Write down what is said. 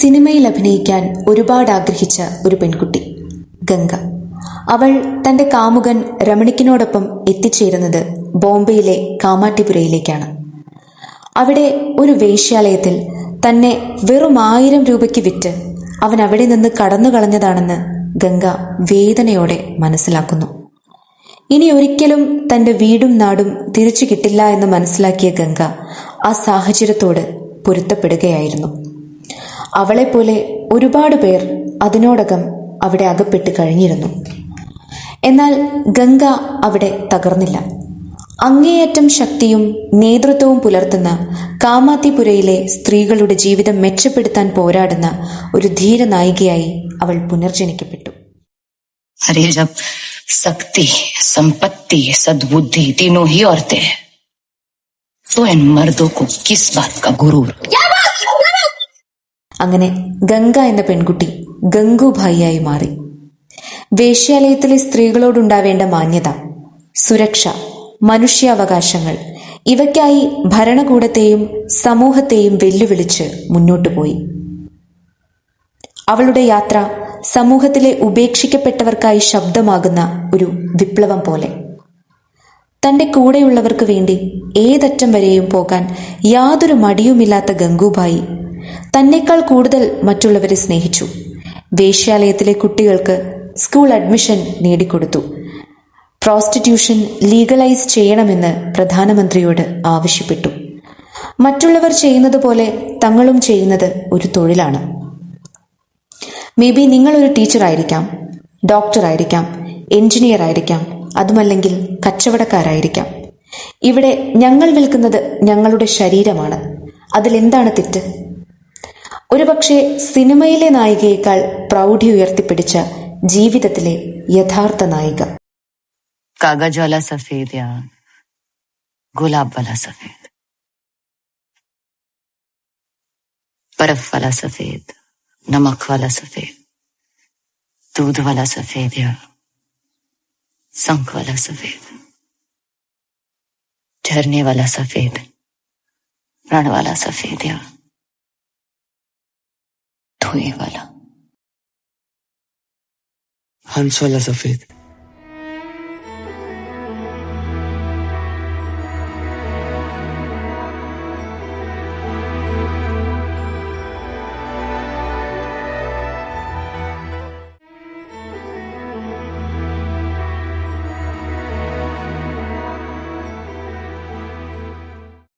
സിനിമയിൽ അഭിനയിക്കാൻ ഒരുപാട് ആഗ്രഹിച്ച ഒരു പെൺകുട്ടി ഗംഗ. അവൾ തന്റെ കാമുകൻ രമണിക്കിനോടൊപ്പം എത്തിച്ചേരുന്നത് ബോംബെയിലെ കാമാട്ടിപുരയിലേക്കാണ്. അവിടെ ഒരു വേശ്യാലയത്തിൽ തന്നെ വെറും ആയിരം രൂപയ്ക്ക് വിറ്റ് അവൻ അവിടെ നിന്ന് കടന്നു കളഞ്ഞതാണെന്ന് ഗംഗ വേദനയോടെ മനസ്സിലാക്കുന്നു. ഇനി ഒരിക്കലും തന്റെ വീടും നാടും തിരിച്ചു കിട്ടില്ല എന്ന് മനസ്സിലാക്കിയ ഗംഗ ആ സാഹചര്യത്തോട് പൊരുത്തപ്പെടുകയായിരുന്നു. അവളെപ്പോലെ ഒരുപാട് പേർ അതിനോടകം അവിടെ അകപ്പെട്ട് കഴിഞ്ഞിരുന്നു എന്നാൽ ഗംഗ അവിടെ തകർന്നില്ല അങ്ങേയറ്റം ശക്തിയും നേതൃത്വവും പുലർത്തുന്ന കാമാത്തിപുരയിലെ സ്ത്രീകളുടെ ജീവിതം മെച്ചപ്പെടുത്താൻ പോരാടുന്ന ഒരു ധീരനായികയായി അവൾ പുനർജനിക്കപ്പെട്ടു अरे जब शक्ति संपत्ति सद्बुद्धि तीनों ही औरतें हैं तो इन मर्दों को किस बात का गुरूर അങ്ങനെ ഗംഗ എന്ന പെൺകുട്ടി ഗംഗുഭായിയായി മാറി. വേശ്യാലയത്തിലെ സ്ത്രീകളോടുണ്ടാവേണ്ട മാന്യത സുരക്ഷ മനുഷ്യാവകാശങ്ങൾ ഇവയ്ക്കായി ഭരണകൂടത്തെയും സമൂഹത്തെയും വെല്ലുവിളിച്ച് മുന്നോട്ടു പോയി. അവളുടെ യാത്ര സമൂഹത്തിലെ ഉപേക്ഷിക്കപ്പെട്ടവർക്കായി ശബ്ദമാകുന്ന ഒരു വിപ്ലവം പോലെ. തന്റെ കൂടെയുള്ളവർക്ക് വേണ്ടി ഏതറ്റം വരെയും പോകാൻ യാതൊരു മടിയുമില്ലാത്ത ഗംഗൂബായി തന്നെക്കാൾ കൂടുതൽ മറ്റുള്ളവരെ സ്നേഹിച്ചു. വേശ്യാലയത്തിലെ കുട്ടികൾക്ക് സ്കൂൾ അഡ്മിഷൻ നേടിക്കൊടുത്തു. പ്രോസ്റ്റിറ്റ്യൂഷൻ ലീഗലൈസ് ചെയ്യണമെന്ന് പ്രധാനമന്ത്രിയോട് ആവശ്യപ്പെട്ടു. മറ്റുള്ളവർ ചെയ്യുന്നത് പോലെ തങ്ങളും ചെയ്യുന്നത് ഒരു തൊഴിലാണ്. മേ ബി നിങ്ങളൊരു ടീച്ചറായിരിക്കാം ഡോക്ടറായിരിക്കാം എഞ്ചിനീയർ ആയിരിക്കാം അതുമല്ലെങ്കിൽ കച്ചവടക്കാരായിരിക്കാം. ഇവിടെ ഞങ്ങൾ വിൽക്കുന്നത് ഞങ്ങളുടെ ശരീരമാണ്. അതിലെന്താണ് തെറ്റ്? ഒരുപക്ഷെ സിനിമയിലെ നായികയേക്കാൾ പ്രൗഢി ഉയർത്തിപ്പിടിച്ച ജീവിതത്തിലെ യഥാർത്ഥ നായിക कागज वाला सफेद या गुलाब वाला सफेद बर्फ वाला सफेद नमक वाला सफेद दूध वाला सफेद या शंख वाला सफेद झरने वाला सफेद रण वाला सफेद या धुएँ वाला। हंस वाला सफ़ेद।